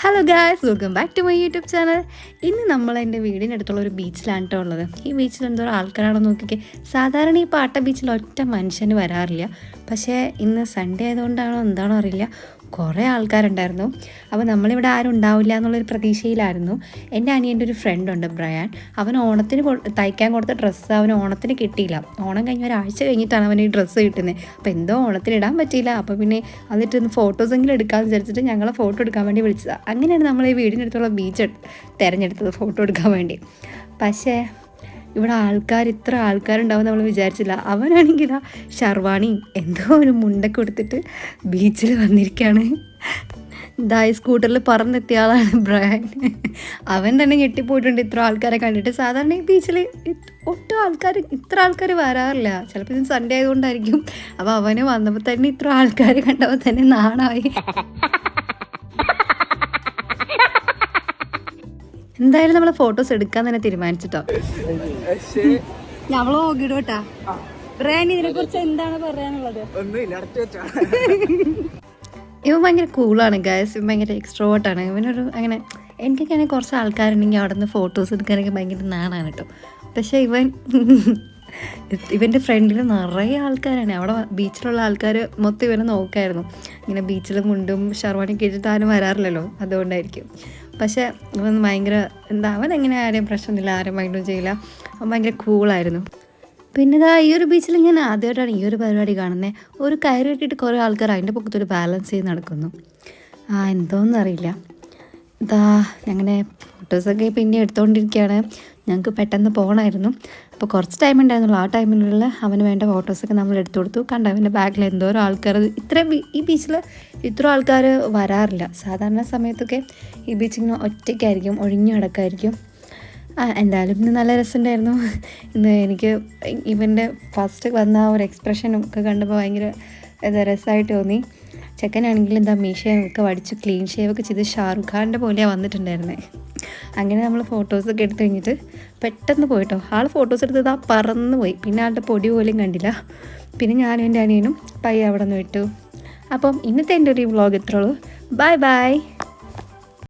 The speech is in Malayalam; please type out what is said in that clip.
Hello guys welcome back to my YouTube channel ഇന്ന് നമ്മൾ എന്റെ അടുത്തുള്ള ഒരു ബീച്ചിലാണ് കേട്ടോ ഉള്ളത്. ഈ ബീച്ചിൽ എന്തോ ആൾക്കാരാണോ നോക്കിക്കേ. സാധാരണ ഈ പാട്ട ബീച്ചിൽ ഒറ്റ മനുഷ്യന് വരാറില്ല. പക്ഷേ ഇന്ന് സൺഡേ ആയതുകൊണ്ടാണോ എന്താണോ അറിയില്ല. കുറേ ആൾക്കാരുണ്ടായിരുന്നു. അപ്പോൾ നമ്മളിവിടെ ആരും ഉണ്ടാവില്ല എന്നുള്ളൊരു പ്രതീക്ഷയിലായിരുന്നു. എന്റെ അനിയന്റെ ഒരു ഫ്രണ്ട് ഉണ്ട് ബ്രയാൻ അവൻ ഓണത്തിന് തയ്ക്കാൻ കൊടുത്ത ഡ്രസ്സ് അവന് ഓണത്തിന് കിട്ടിയില്ല. ഓണം കഴിഞ്ഞ ഒരാഴ്ച കഴിഞ്ഞിട്ടാണ് അവന് ഈ ഡ്രസ്സ് കിട്ടുന്നത്. അപ്പോൾ എന്തോ ഓണത്തിന് ഇടാൻ പറ്റിയില്ല. അപ്പോൾ പിന്നെ എന്നിട്ട് ഒന്ന് ഫോട്ടോസെങ്കിലും എടുക്കാമെന്ന് വിചാരിച്ചിട്ട് ഞങ്ങളെ ഫോട്ടോ എടുക്കാൻ വേണ്ടി വിളിച്ചതാണ് അങ്ങനെയാണ് നമ്മൾ ഈ വീടിനടുത്തുള്ള ബീച്ച് തിരഞ്ഞെടുത്തത് ഫോട്ടോ എടുക്കാൻ വേണ്ടി. പക്ഷേ ഇവിടെ ആൾക്കാർ ഇത്ര ആൾക്കാരുണ്ടാവും നമ്മൾ വിചാരിച്ചില്ല. അവനാണെങ്കിൽ ആ ഷർവാണിയും എന്തോ ഒരു മുണ്ടൊക്കെ കൊടുത്തിട്ട് ബീച്ചിൽ വന്നിരിക്കുകയാണ് ഇതായി സ്കൂട്ടറിൽ പറന്നെത്തിയ ആളാണ് ബ്രാൻ. അവൻ തന്നെ ഞെട്ടിപ്പോയിട്ടുണ്ട് ഇത്ര ആൾക്കാരെ കണ്ടിട്ട്. സാധാരണ ഈ ബീച്ചിൽ ഒട്ടും ആൾക്കാർ ഇത്ര ആൾക്കാർ വരാറില്ല. ചിലപ്പോൾ ഇത് സൺഡേ ആയതുകൊണ്ടായിരിക്കും. അപ്പോൾ അവന് വന്നപ്പോൾ തന്നെ ഇത്ര ആൾക്കാർ കണ്ടപ്പോൾ തന്നെ നാണായി. എന്തായാലും നമ്മൾ ഫോട്ടോസ് എടുക്കാൻ തന്നെ തീരുമാനിച്ചിട്ടോ. ഞമ്മൾ നോക്കിയിടോട്ടാ ബ്രാൻ ഇതിനെ കുറിച്ച് എന്താണ് പറയാനുള്ളത്? ഒന്നുമില്ല അടച്ചു വെച്ചാ. ഇവൻ ഭയങ്കര കൂളാണ് ഗായസ് ഇവൻ ഭയങ്കര എക്സ്ട്രോട്ടാണ് ഇവനൊരു അങ്ങനെ എനിക്കൊക്കെ ആണെങ്കിൽ കുറച്ച് ആൾക്കാരുണ്ടെങ്കിൽ അവിടെ നിന്ന് ഫോട്ടോസ് എടുക്കാനൊക്കെ ഭയങ്കര നാണാണ് കേട്ടോ പക്ഷേ ഇവൻ ഇവന്റെ ഫ്രണ്ടിൽ നിറയെ ആൾക്കാരാണ്. അവിടെ ബീച്ചിലുള്ള ആൾക്കാർ മൊത്തം ഇവനെ നോക്കായിരുന്നു. ഇങ്ങനെ ബീച്ചിലും മുണ്ടും ഷർവാണി കേട്ടിട്ട് ആരും വരാറില്ലല്ലോ. അതുകൊണ്ടായിരിക്കും. പക്ഷേ ഇവൻ ഭയങ്കര എന്താ അവൻ എങ്ങനെ ആരെയും പ്രശ്നമില്ല ആരും മൈൻഡും ചെയ്യില്ല. അവൻ ഭയങ്കര കൂളായിരുന്നു പിന്നെ ഇതാ ഈ ഒരു ബീച്ചിൽ ഞാൻ ആദ്യമായിട്ടാണ് ഈ ഒരു പരിപാടി കാണുന്നത് ഒരു കയറി ഇട്ടിട്ട് കുറേ ആൾക്കാർ അതിന്റെ പൊക്കത്തൊരു ബാലൻസ് ചെയ്ത് നടക്കുന്നു. ആ എന്തോന്നും അറിയില്ല ഇതാ അങ്ങനെ ഫോട്ടോസൊക്കെ പിന്നെ എടുത്തുകൊണ്ടിരിക്കുകയാണ് ഞങ്ങൾക്ക് പെട്ടെന്ന് പോകണമായിരുന്നു. അപ്പോൾ കുറച്ച് ടൈം ഉണ്ടായിരുന്നുള്ളൂ. ആ ടൈമിലുള്ള അവന് വേണ്ട ഫോട്ടോസൊക്കെ നമ്മൾ എടുത്തു കൊടുത്തു. കണ്ട അവന്റെ ബാഗിൽ എന്തോരം ആൾക്കാർ. ഇത്രയും ഈ ബീച്ചിൽ ഇത്ര ആൾക്കാർ വരാറില്ല. സാധാരണ സമയത്തൊക്കെ ഈ ബീച്ചിങ്ങനെ ഒറ്റയ്ക്കായിരിക്കും ഒഴിഞ്ഞു കിടക്കായിരിക്കും. എന്തായാലും ഇന്ന് നല്ല രസമുണ്ടായിരുന്നു. ഇന്ന് എനിക്ക് ഇവന്റെ ഫസ്റ്റ് വന്ന ആ ഒരു എക്സ്പ്രഷനും ഒക്കെ കണ്ടപ്പോൾ ഭയങ്കര എന്താ രസമായിട്ട് തോന്നി. ചെക്കനാണെങ്കിൽ എന്താ മീശയും ഒക്കെ വടിച്ച് ക്ലീൻ ഷേവ് ഒക്കെ ചെയ്ത് ഷാറുഖ് ഖാന്റെ പോലെയാണ് വന്നിട്ടുണ്ടായിരുന്നത് അങ്ങനെ നമ്മൾ ഫോട്ടോസൊക്കെ എടുത്ത് കഴിഞ്ഞിട്ട് പെട്ടെന്ന് പോയിട്ടോ. ആൾ ഫോട്ടോസ് എടുത്തത് ആ പറന്ന് പോയി. പിന്നെ ആളുടെ പൊടി പോലും കണ്ടില്ല. പിന്നെ ഞാനും എന്റെ അനിയനും പയ്യെ അവിടെ നിന്ന് വിട്ടു. അപ്പം ഇന്നത്തെ എന്റെ ഒരു വ്ളോഗ് ഇത്രയുള്ളൂ ബൈ ബൈ